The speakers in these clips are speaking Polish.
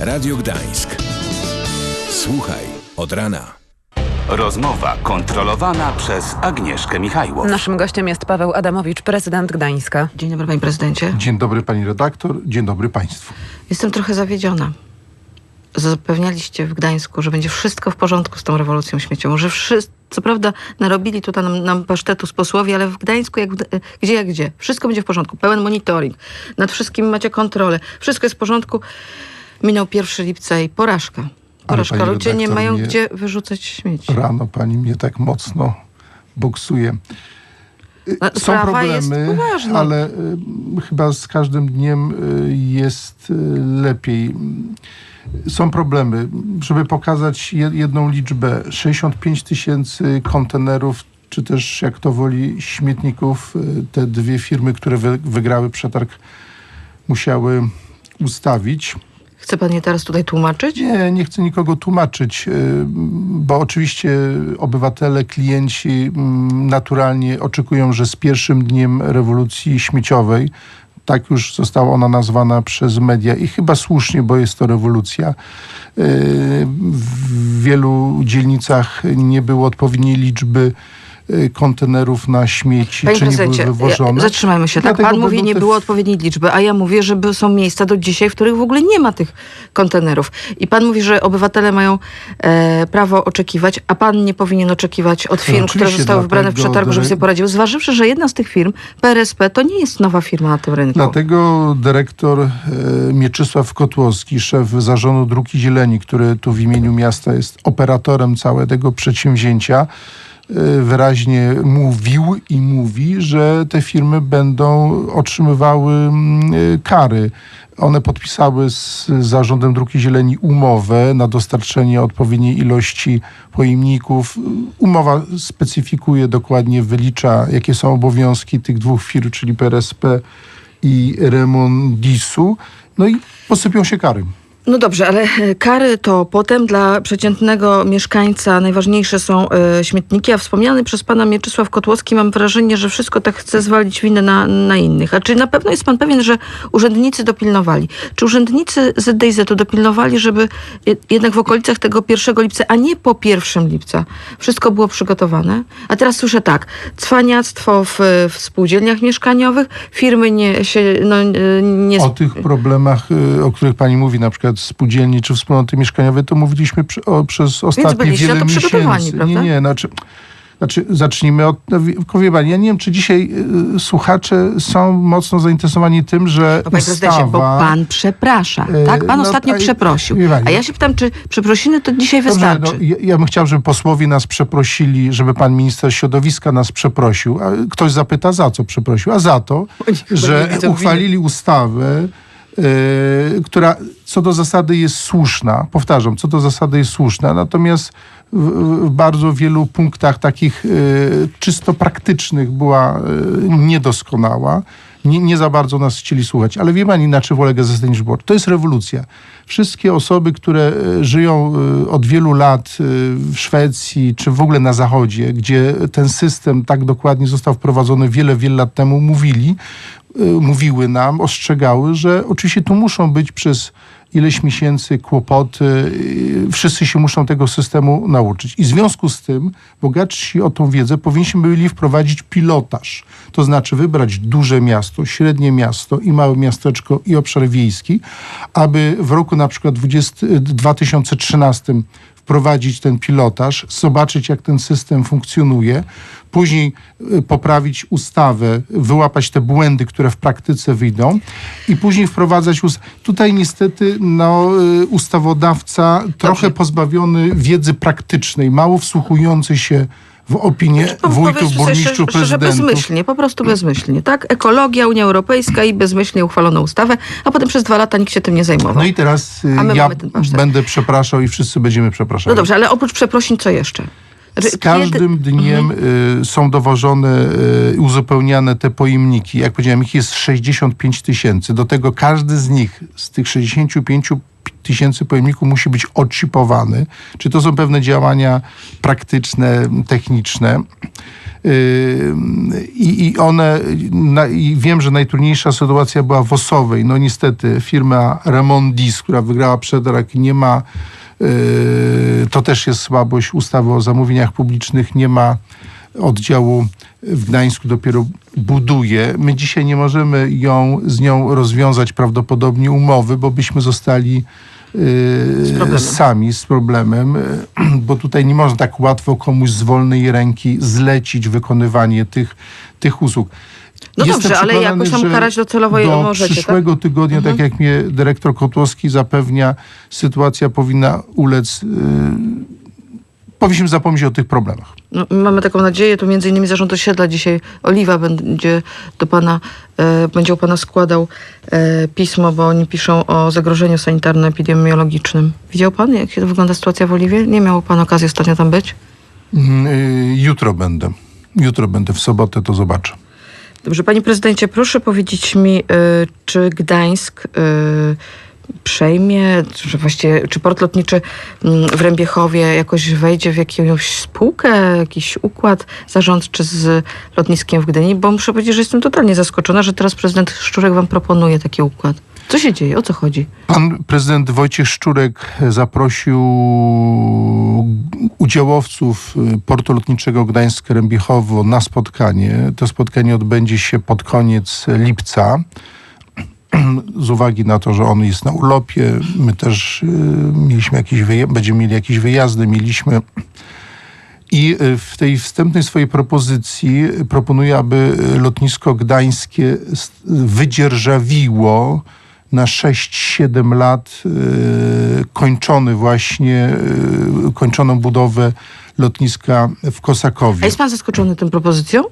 Radio Gdańsk. Słuchaj od rana. Rozmowa kontrolowana przez Agnieszkę Michajłow. Naszym gościem jest Paweł Adamowicz, prezydent Gdańska. Dzień dobry, panie prezydencie. Dzień dobry pani redaktor, dzień dobry państwu. Jestem trochę zawiedziona. Zapewnialiście w Gdańsku, że będzie wszystko w porządku z tą rewolucją śmieciową, że wszyscy, co prawda narobili tutaj nam, nam pasztetu z posłowie, ale w Gdańsku jak w, gdzie jak gdzie. Wszystko będzie w porządku. Pełen monitoring. Nad wszystkim macie kontrolę. Wszystko jest w porządku. Minął 1 lipca i porażka. Porażka. Ludzie nie mają gdzie wyrzucać śmieci. Rano pani mnie tak mocno boksuje. No, Są problemy, ale y, chyba z każdym dniem y, jest y, lepiej. Są problemy. Żeby pokazać je- jedną liczbę, 65 tysięcy kontenerów, czy też jak to woli śmietników, te dwie firmy, które wy, wygrały przetarg, musiały ustawić. Chce pan je teraz tutaj tłumaczyć? Nie, nie chcę nikogo tłumaczyć, y, bo oczywiście obywatele, klienci mm, naturalnie oczekują, że z pierwszym dniem rewolucji śmieciowej, tak już została ona nazwana przez media i chyba słusznie, bo jest to rewolucja. y, W wielu dzielnicach nie było odpowiedniej liczby kontenerów na śmieci, Panie czy nie były wywożone. zatrzymajmy się. Tak, pan mówi, nie było odpowiedniej liczby, a ja mówię, że są miejsca do dzisiaj, w których w ogóle nie ma tych kontenerów. I pan mówi, że obywatele mają e, prawo oczekiwać, a pan nie powinien oczekiwać od firm, które zostały wybrane w przetargu, żeby sobie poradziły. Zważywszy, że jedna z tych firm, PRSP, to nie jest nowa firma na tym rynku. Dlatego dyrektor e, Mieczysław Kotłowski, szef zarządu Druki Zieleni, który tu w imieniu miasta jest operatorem całego przedsięwzięcia, e, wyraźnie mówił i mówi, że te firmy będą otrzymywały mm, e, kary. One podpisały z zarządem Druki Zieleni umowę na dostarczenie odpowiedniej ilości pojemników. Umowa specyfikuje dokładnie, wylicza, jakie są obowiązki tych dwóch firm, czyli PRSP i Remondisu. No i posypią się kary. No dobrze, ale e, kary to potem dla przeciętnego mieszkańca najważniejsze są e, śmietniki, a wspomniany przez pana Mieczysław Kotłowski mam wrażenie, że wszystko tak chce zwalić winę na, na innych. A czy na pewno jest pan pewien, że urzędnicy dopilnowali? Czy urzędnicy z DayZ-u dopilnowali, żeby je- jednak w okolicach tego 1 lipca, a nie po 1 lipca, wszystko było przygotowane? A teraz słyszę tak, cwaniactwo w, w spółdzielniach mieszkaniowych, firmy nie, się no, e, nie... O tych problemach, o których pani mówi, na przykład spółdzielni czy wspólnoty mieszkaniowe, to mówiliśmy przy, o, przez ostatnie wiele to miesięcy. prawda? Nie, nie, znaczy... Znaczy, zacznijmy od, no, wie- pani, ja nie wiem, czy dzisiaj y, słuchacze są mocno zainteresowani tym, że No, panie prezydencie, bo ustawa... pan przeprasza, E, tak? Pan no, ostatnio a- przeprosił. pani- A ja się pytam, czy przeprosiny to dzisiaj Dobrze, wystarczy? no, ja, ja bym chciał, żeby posłowie nas przeprosili, żeby pan minister środowiska nas przeprosił. A ktoś zapyta, za co przeprosił? A za to, że uchwalili ustawę, która co do zasady jest słuszna. Powtarzam, co do zasady jest słuszna. Natomiast w, bardzo wielu punktach takich e, czysto praktycznych była e, niedoskonała. Nie, nie za bardzo nas chcieli słuchać. Ale wie pani, na czym ulega zasadniczo było? To jest rewolucja. Wszystkie osoby, które e, żyją e, od wielu lat e, w Szwecji, czy w ogóle na Zachodzie, gdzie ten system tak dokładnie został wprowadzony wiele, wiele lat temu, mówili, mówiły nam, ostrzegały, że oczywiście tu muszą być przez ileś miesięcy kłopoty, wszyscy się muszą tego systemu nauczyć. I w związku z tym, bogatsi o tą wiedzę, powinniśmy byli wprowadzić pilotaż. To znaczy wybrać duże miasto, średnie miasto i małe miasteczko i obszar wiejski, aby w roku na przykład 20, 2013 wprowadzić ten pilotaż, zobaczyć jak ten system funkcjonuje, później y, poprawić ustawę, wyłapać te błędy, które w praktyce wyjdą i później wprowadzać ust- Tutaj niestety no, y, ustawodawca trochę pozbawiony wiedzy praktycznej, mało wsłuchujący się w opinię Pan wójtów, burmistrzów, szczerze, bezmyślnie, po prostu bezmyślnie, tak? Ekologia, Unia Europejska i bezmyślnie uchwalono ustawę, a potem przez dwa lata nikt się tym nie zajmował. No i teraz y, ja będę przepraszał i wszyscy będziemy przepraszali. No dobrze, ale oprócz przeprosin, co jeszcze? Znaczy, Z każdym dniem y, są dowożone, y, uzupełniane te pojemniki. Jak powiedziałem, ich jest 65 tysięcy. Do tego każdy z nich, z tych 65 tysięcy pojemników musi być odchipowany. Czy to są pewne działania praktyczne, techniczne? Yy, I, I one, i wiem, że najtrudniejsza sytuacja była w Osowej. No niestety firma Remondis, która wygrała przetarg, nie ma, yy, to też jest słabość ustawy o zamówieniach publicznych, nie ma oddziału w Gdańsku, dopiero buduje. My dzisiaj nie możemy ją, z nią rozwiązać prawdopodobnie umowy, bo byśmy zostali yy, problemem. sami z problemem, yy, bo tutaj nie można tak łatwo komuś z wolnej ręki zlecić wykonywanie tych, tych usług. No Jestem dobrze, ale jakoś tam karać docelowo do możecie, tak? przyszłego tygodnia, tak jak mnie dyrektor Kotłowski zapewnia, sytuacja powinna ulec... Yy, powinniśmy zapomnieć o tych problemach. No, mamy taką nadzieję, tu między innymi zarząd osiedla dzisiaj Oliwa będzie do pana, e, będzie u pana składał e, pismo, bo oni piszą o zagrożeniu sanitarno-epidemiologicznym. Widział pan, jak się wygląda sytuacja w Oliwie? Nie miał pan okazji ostatnio tam być? Mm, y, Jutro będę. Jutro będę, w sobotę to zobaczę. Dobrze, panie prezydencie, proszę powiedzieć mi, y, czy Gdańsk y, przejmie, czy właściwie, czy port lotniczy mm, w Rębiechowie jakoś wejdzie w jakąś spółkę, jakiś układ zarządczy z lotniskiem w Gdyni? Bo muszę powiedzieć, że jestem totalnie zaskoczona, że teraz prezydent Szczurek wam proponuje taki układ. Co się dzieje? O co chodzi? Pan prezydent Wojciech Szczurek zaprosił udziałowców y, portu lotniczego Gdańsk-Rębichowo na spotkanie. To spotkanie odbędzie się pod koniec lipca. Z uwagi na to, że on jest na urlopie, my też y, mieliśmy jakieś wyja- będziemy mieli jakieś wyjazdy, mieliśmy I y, w tej wstępnej swojej propozycji proponuję, aby lotnisko gdańskie wydzierżawiło na 6-7 lat y, kończony właśnie, kończoną budowę lotniska w A Kosakowie. jest pan zaskoczony tą propozycją?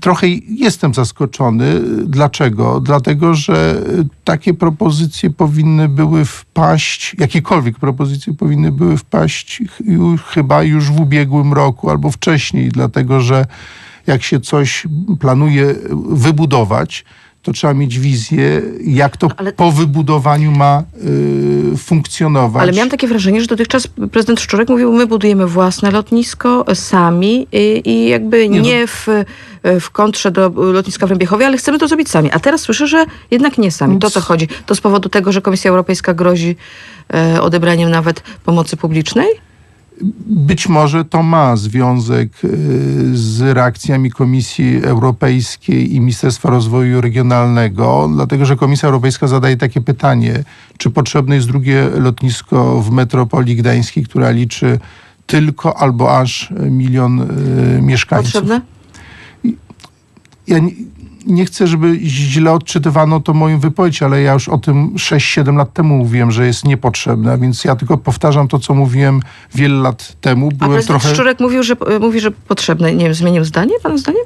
Trochę jestem zaskoczony. Dlaczego? Dlatego, że takie propozycje powinny były wpaść, jakiekolwiek propozycje powinny były wpaść chyba już w ubiegłym roku albo wcześniej, dlatego że jak się coś planuje wybudować, to trzeba mieć wizję, jak to Ale- po wybudowaniu ma y, funkcjonować. Ale miałam takie wrażenie, że dotychczas prezydent Szczurek mówił, my budujemy własne lotnisko sami i, i jakby Nie, nie, no. w, w kontrze do lotniska w Rębiechowie, ale chcemy to zrobić sami. A teraz słyszę, że jednak nie sami. To o co chodzi? To z powodu tego, że Komisja Europejska grozi e, odebraniem nawet pomocy publicznej? Być może to ma związek y, z reakcjami Komisji Europejskiej i Ministerstwa Rozwoju Regionalnego, dlatego że Komisja Europejska zadaje takie pytanie, czy potrzebne jest drugie lotnisko w metropolii gdańskiej, która liczy tylko albo aż milion y, mieszkańców. Potrzebne? Ja nie, nie chcę, żeby źle odczytywano to moją wypowiedź, ale ja już o tym 6-7 lat temu mówiłem, że jest niepotrzebne, więc ja tylko powtarzam to, co mówiłem wiele lat temu. A Byłem prezydent trochę... Szczurek mówił, że, mówi, że potrzebne. Nie wiem, zmienił zdanie? Pana zdanie?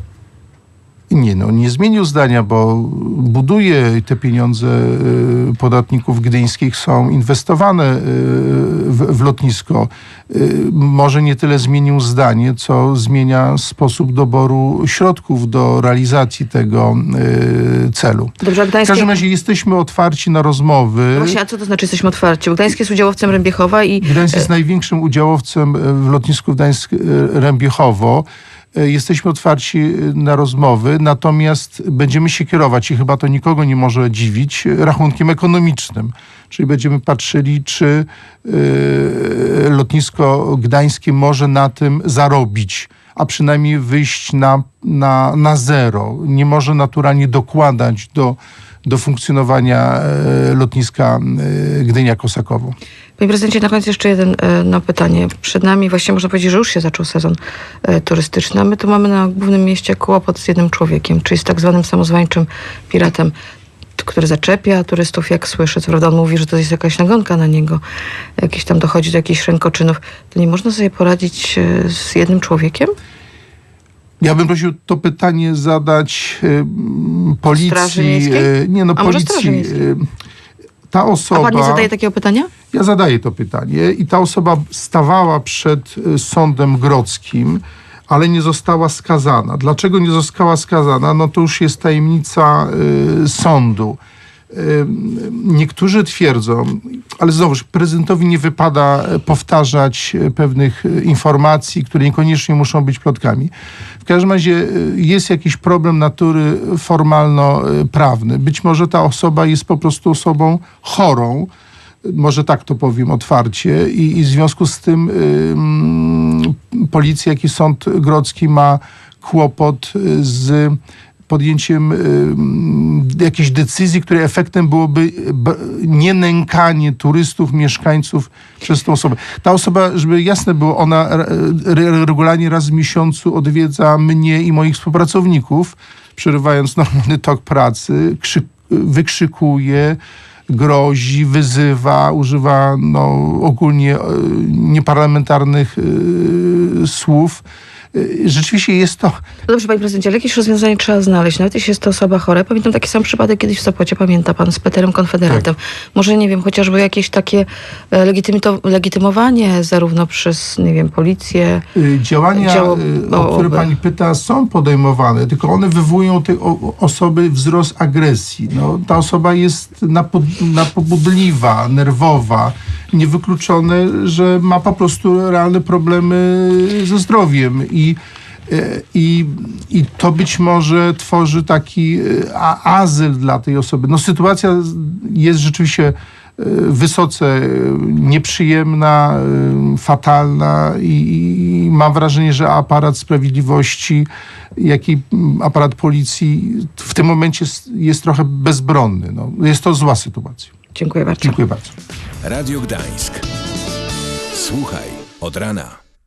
Nie, no nie zmienił zdania, bo buduje te pieniądze y, podatników gdyńskich są inwestowane y, w, w lotnisko. Y, Może nie tyle zmienił zdanie, co zmienia sposób doboru środków do realizacji tego celu. Dobrze, a W każdym razie jesteśmy otwarci na rozmowy. Właśnie, a co to znaczy jesteśmy otwarci? Bo Gdańsk jest udziałowcem Rębiechowa i Gdańsk jest największym udziałowcem e, w lotnisku Gdańsk-Rębiechowo. E, Jesteśmy otwarci e, na rozmowy, natomiast będziemy się kierować i chyba to nikogo nie może dziwić e, rachunkiem ekonomicznym. Czyli będziemy patrzyli, czy lotnisko gdańskie może na tym zarobić, a przynajmniej wyjść na, na, na zero. Nie może naturalnie dokładać do, do funkcjonowania lotniska Gdynia-Kosakowo. Panie prezydencie, na koniec jeszcze jeden e, no, pytanie. Przed nami właściwie można powiedzieć, że już się zaczął sezon e, turystyczny, a my tu mamy na głównym mieście kłopot z jednym człowiekiem, czyli z tak zwanym samozwańczym piratem, który zaczepia turystów, jak słyszę. Co prawda on mówi, że to jest jakaś nagonka na niego, jakieś tam dochodzi do jakichś rękoczynów. To nie można sobie poradzić e, z jednym człowiekiem? Ja bym prosił to pytanie zadać y, policji. Y, nie no, A policji. Ta A osoba. pan nie zadaje takiego pytania? Ja zadaję to pytanie i ta osoba stawała przed y, sądem grodzkim, ale nie została skazana. Dlaczego nie została skazana? No to już jest tajemnica y, sądu. Niektórzy twierdzą, ale znowuż prezydentowi nie wypada e, powtarzać e, pewnych e, informacji, które niekoniecznie muszą być plotkami. W każdym razie jest jakiś problem natury formalno-prawny. Być może ta osoba jest po prostu osobą chorą, może tak to powiem otwarcie, i, i w związku z tym ym, policja, jak i sąd grodzki ma kłopot y, z podjęciem ym, jakiejś decyzji, której efektem byłoby nie nękanie turystów, mieszkańców przez tą osobę. Ta osoba, żeby jasne było, ona re- re- regularnie raz w miesiącu odwiedza mnie i moich współpracowników, przerywając normalny tok pracy, krzyk, wykrzykuje, grozi, wyzywa, używa no, ogólnie e, nieparlamentarnych e, słów. E, Rzeczywiście jest to No Dobrze, panie prezydencie, ale jakieś rozwiązanie trzeba znaleźć. Nawet jeśli jest to osoba chora. Pamiętam taki sam przypadek kiedyś w Sopocie, pamięta pan, z Peterem Konfederatem. Może, nie wiem, chociażby jakieś takie e, legitymowanie zarówno przez, nie wiem, policję. Y, Działania, Działo- y, o które pani pyta, są podejmowane, tylko one wywołują te o- osoby wzrost agresji. No, ta osoba jest napo- napobudliwa, nerwowa. Niewykluczone, że ma po prostu realne problemy ze zdrowiem i y, i, I to być może tworzy taki a, azyl dla tej osoby. No, sytuacja jest rzeczywiście y, wysoce nieprzyjemna, fatalna i, i mam wrażenie, że aparat sprawiedliwości, jak i aparat policji w tym momencie jest, jest trochę bezbronny. No, jest to zła sytuacja. Dziękuję bardzo. Dziękuję bardzo. Radio Gdańsk. Słuchaj od rana.